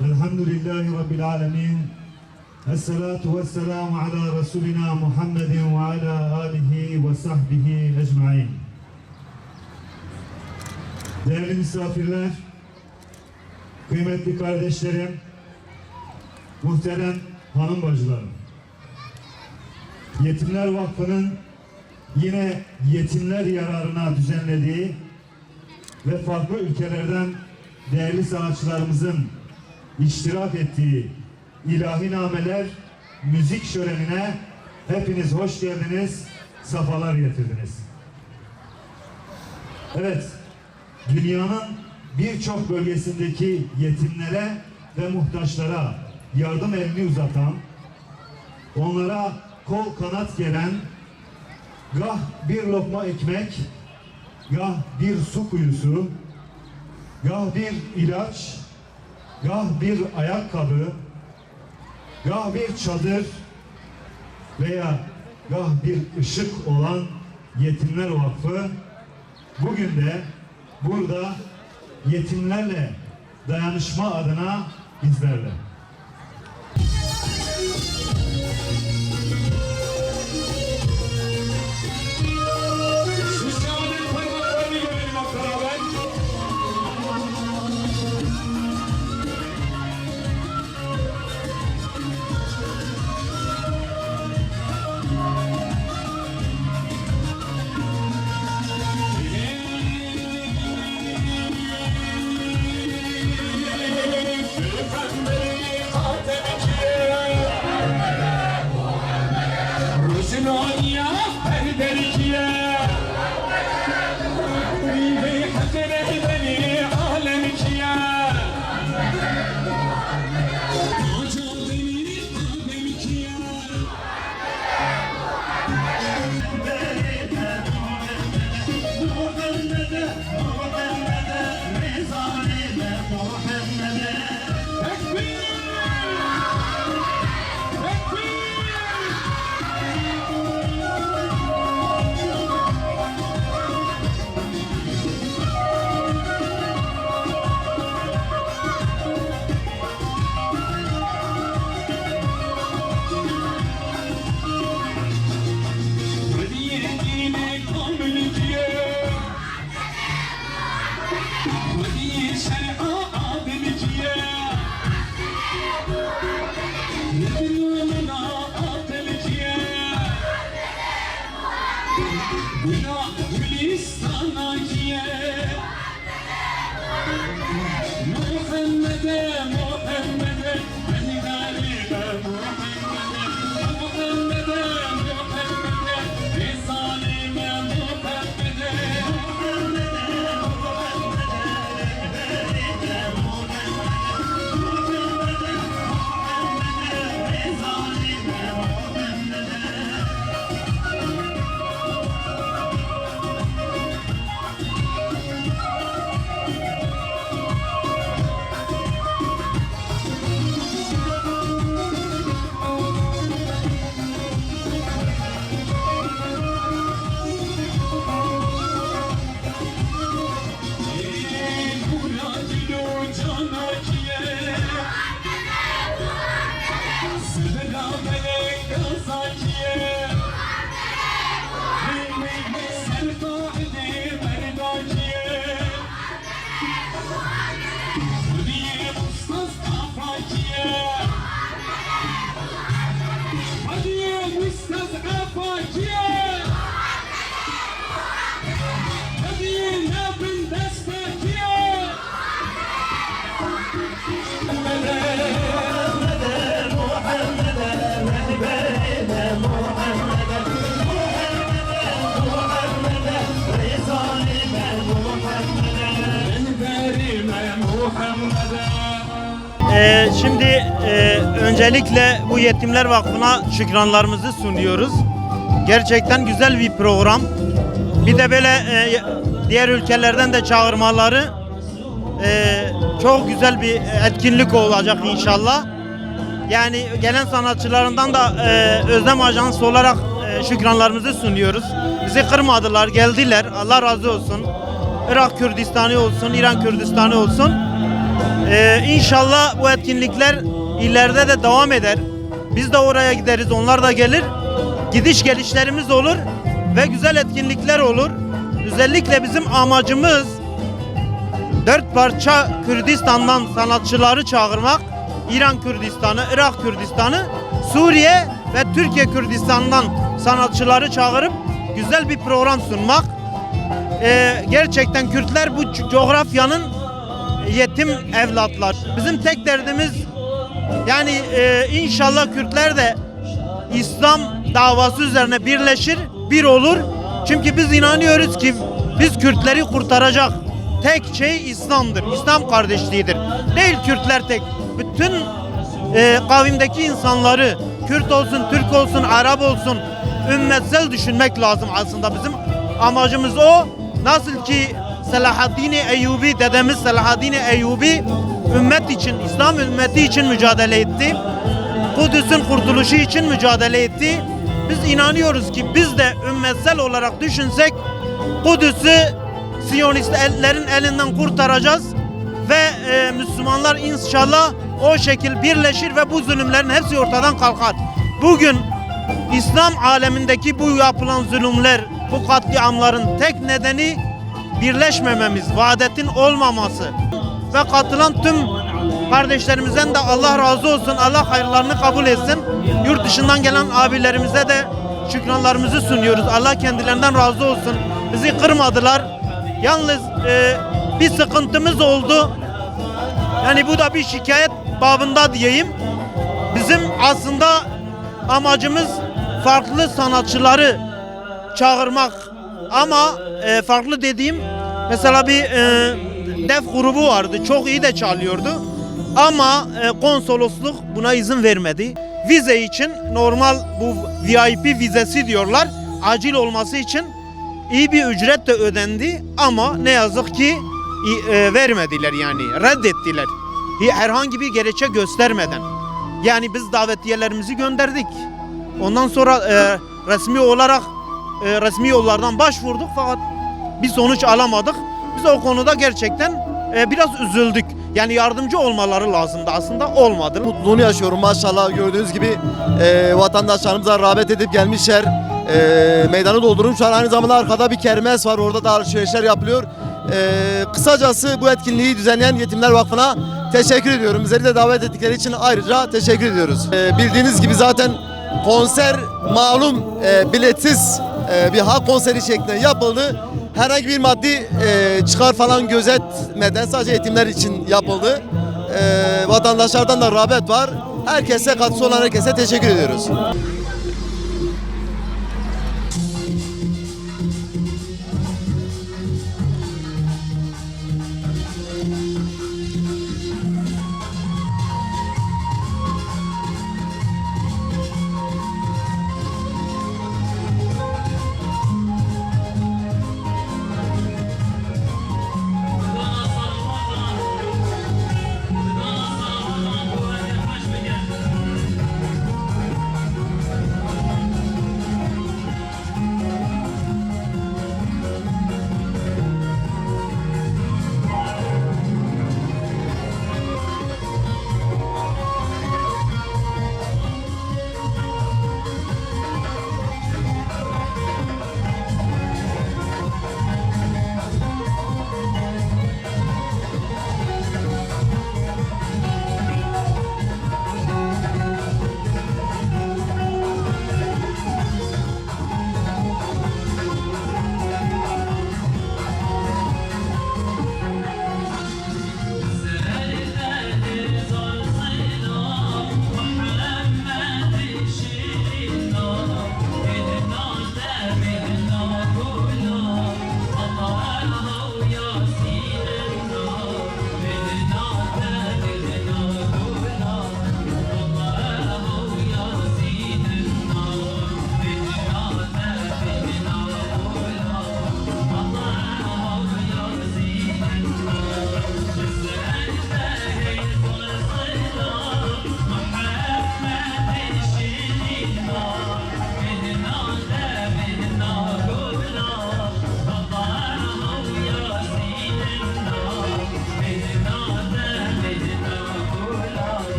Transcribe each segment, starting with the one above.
Elhamdülillahi Rabbil alemin. Esselatu vesselamu ala Resulina Muhammedin ve ala alihi ve sahbihi ecmain. Değerli misafirler, kıymetli kardeşlerim, muhterem hanım bacılarım. Yetimler Vakfı'nın yine yetimler yararına düzenlediği ve farklı ülkelerden değerli sanatçılarımızın iştirak ettiği ilahi nameler müzik şölenine hepiniz hoş geldiniz, safalar getirdiniz. Evet, dünyanın birçok bölgesindeki yetimlere ve muhtaçlara yardım elini uzatan, onlara kol kanat gelen, gah bir lokma ekmek, gah bir su kuyusu, gah bir ilaç, gah bir ayakkabı, gah bir çadır veya gah bir ışık olan Yetimler Vakfı bugün de burada yetimlerle dayanışma adına bizlerle. Yeah. Ee, şimdi e, öncelikle bu Yetimler Vakfı'na şükranlarımızı sunuyoruz. Gerçekten güzel bir program. Bir de böyle e, diğer ülkelerden de çağırmaları e, çok güzel bir etkinlik olacak inşallah. Yani gelen sanatçılarından da e, Özlem Ajans olarak e, şükranlarımızı sunuyoruz. Bizi kırmadılar, geldiler. Allah razı olsun. Irak Kürdistan'ı olsun, İran Kürdistan'ı olsun. Ee, inşallah bu etkinlikler ileride de devam eder. Biz de oraya gideriz, onlar da gelir. Gidiş gelişlerimiz olur ve güzel etkinlikler olur. Özellikle bizim amacımız dört parça Kürdistan'dan sanatçıları çağırmak. İran Kürdistan'ı, Irak Kürdistan'ı, Suriye ve Türkiye Kürdistan'dan sanatçıları çağırıp güzel bir program sunmak. Ee, gerçekten Kürtler bu co- coğrafyanın yetim evlatlar. Bizim tek derdimiz yani e, inşallah Kürtler de İslam davası üzerine birleşir, bir olur. Çünkü biz inanıyoruz ki biz Kürtleri kurtaracak tek şey İslam'dır. İslam kardeşliğidir. Değil Kürtler tek. Bütün e, kavimdeki insanları Kürt olsun, Türk olsun, Arap olsun ümmetsel düşünmek lazım aslında. Bizim amacımız o. Nasıl ki Selahaddin Eyyubi, dedemiz Selahaddin Eyyubi ümmet için, İslam ümmeti için mücadele etti. Kudüs'ün kurtuluşu için mücadele etti. Biz inanıyoruz ki biz de ümmetsel olarak düşünsek Kudüs'ü Siyonistlerin elinden kurtaracağız ve e, Müslümanlar inşallah o şekil birleşir ve bu zulümlerin hepsi ortadan kalkar. Bugün İslam alemindeki bu yapılan zulümler, bu katliamların tek nedeni birleşmememiz, vahdetin olmaması ve katılan tüm kardeşlerimizden de Allah razı olsun, Allah hayırlarını kabul etsin. Yurt dışından gelen abilerimize de şükranlarımızı sunuyoruz. Allah kendilerinden razı olsun. Bizi kırmadılar. Yalnız e, bir sıkıntımız oldu. Yani bu da bir şikayet babında diyeyim. Bizim aslında amacımız farklı sanatçıları çağırmak. Ama e, farklı dediğim mesela bir e, def grubu vardı. Çok iyi de çalıyordu. Ama e, konsolosluk buna izin vermedi. Vize için normal bu VIP vizesi diyorlar. Acil olması için iyi bir ücret de ödendi ama ne yazık ki e, vermediler yani reddettiler. Herhangi bir gerekçe göstermeden. Yani biz davetiyelerimizi gönderdik. Ondan sonra e, resmi olarak e, resmi yollardan başvurduk fakat bir sonuç alamadık. Biz o konuda gerçekten e, biraz üzüldük. Yani yardımcı olmaları lazımdı aslında olmadı. mutluluğunu yaşıyorum. Maşallah gördüğünüz gibi e, vatandaşlarımıza rağbet edip gelmişler. E, meydanı doldurmuşlar aynı zamanda arkada bir kermes var. Orada da alışverişler yapılıyor. E, kısacası bu etkinliği düzenleyen Yetimler Vakfı'na teşekkür ediyorum. Bizleri de davet ettikleri için ayrıca teşekkür ediyoruz. E, bildiğiniz gibi zaten konser malum e, biletsiz e, bir halk konseri şeklinde yapıldı herhangi bir maddi e, çıkar falan gözetmeden sadece yetimler için yapıldı e, vatandaşlardan da rağbet var. Herkese katkısı olan herkese teşekkür ediyoruz.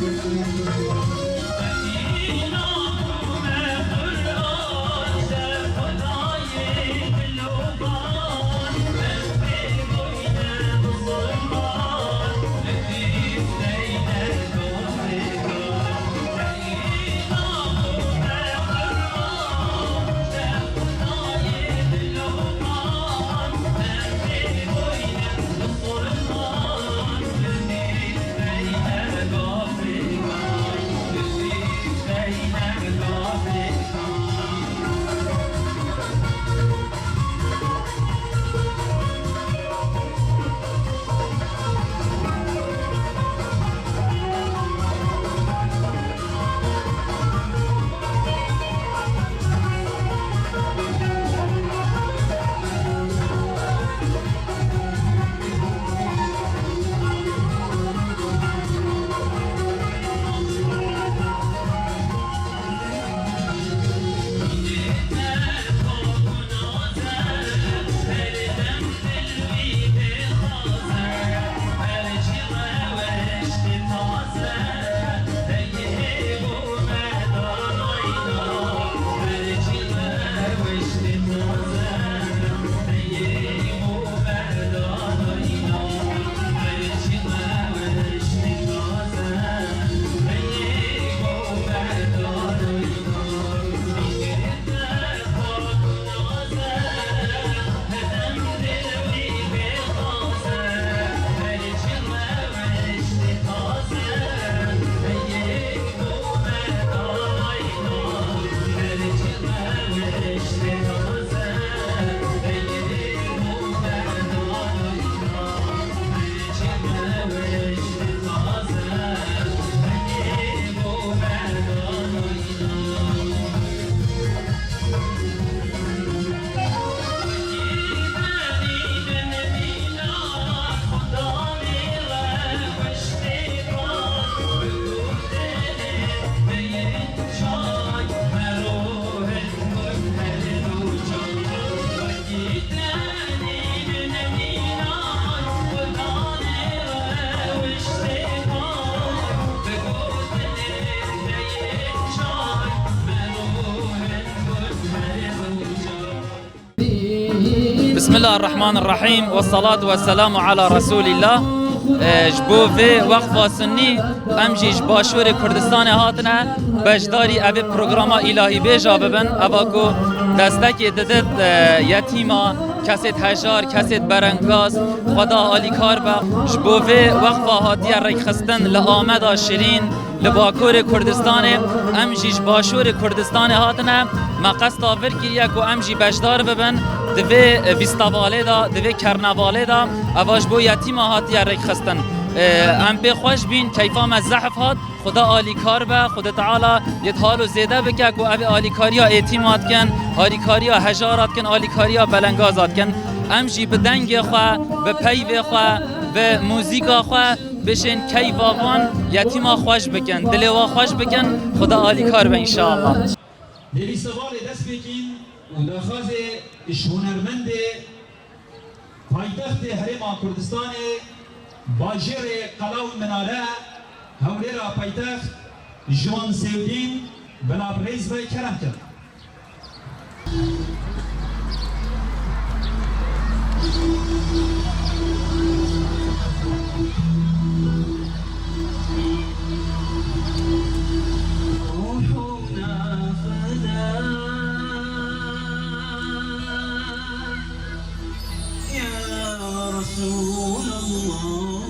Música بسم الله الرحمن الرحیم و والسلام على رسول الله جبو و وقف سنی ام جیج باشور کردستان هاتنه بجداری اوی پروگراما الهی بیجا ببن اوا دستک ددت یتیما کسید هجار کسید برنگاز خدا آلی کار با جبو هادی هاتی رکخستن لآمد شیرین لباکور کردستان ام جیش باشور کردستان هاتنه ما قصد آور کریه که ام جی بجدار ببن دوی ویستاواله دا دوی کرنواله دا اواش بو یتیم هاتی رک خستن ام به خوش بین کیفا مزحف هات خدا عالی کار به خدا تعالی یه حالو زیده بکه که اوی عالی کاریا اعتماد کن عالی کاریا هجارات کن عالی کاریا بلنگازات کن ام جی به دنگ خوا به پیو خوا به موزیکا خوا بشین کی واقعا یتیما خوش بکن دلوا خوش بکن خدا عالی کار به انشاءالله دلی سوال دست بکین و دخواز هنرمند پایتخت حرم کردستان باجر قلاو مناره هولی را پایتخت جوان سیودین بلابریز و کرم کرد رسول الله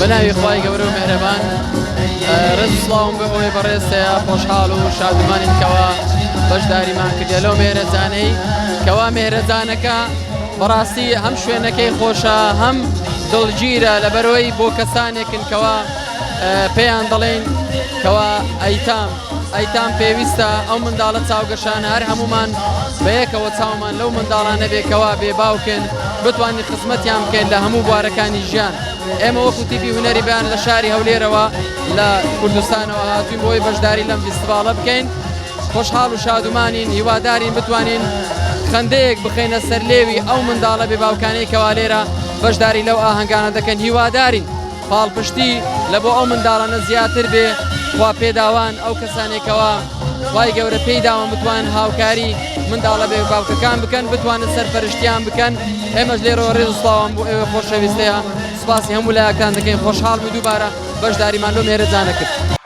بەناوی خی گەورە و مهرەبان. ڕێز و سلااوم بە ئەوەی بەڕێستەیە خۆشحاڵ و شادمانین کەوا بەشداریمان کردێ لەو مێرەجانەی کەوا مێرەجانەکە بەڕاستی هەم شوێنەکەی خۆشە هەم دڵگیرە لە بەرەوەی بۆ کەسانێکن کەوا پێیان دەڵێن کەوا ئەیتام. ئەیتام پێویستە ئەو منداڵە چاوگەشان هەر هەمومان بەیەکەوە چاومان لەو منداڵانە بێکەوە بێ باوکن. بتوانین خزمەتیان بکەین لە هەموو بوارەکانی ژیان. ئێمە وەکو تیپی هوەری بیان لە شاری هەولێرەوە لە کوردستانەوە هاتوین بۆی بەشداری لەم فیستیڤالە بکەین. خۆشحاڵ و شادومانین هیوادارین بتوانین خندەیەک بخینە سەر لێوی ئەو منداڵە بێ باوکانەی کەوا لێرە بەشداری لەو ئاهەنگانە دەکەن هیوادارین. پاڵپشتی لە بۆ ئەو منداڵانە زیاتر بێ خوا پێداوان ئەو کەسانێکەوە وای گەورە پێی داوام بتوان هاوکاری منداڵە بێ باوکەکان بکەن بتوانن سەرپەرشتیان بکەن. ئێمەش لێرەوە ڕێز سڵاوان بۆ ئێوە خۆشەویستەیە سپاسی هەموو لایەکان دەکەین خۆشحاڵ و دووبارە بەشداریمان لۆ مێرەجانە کرد.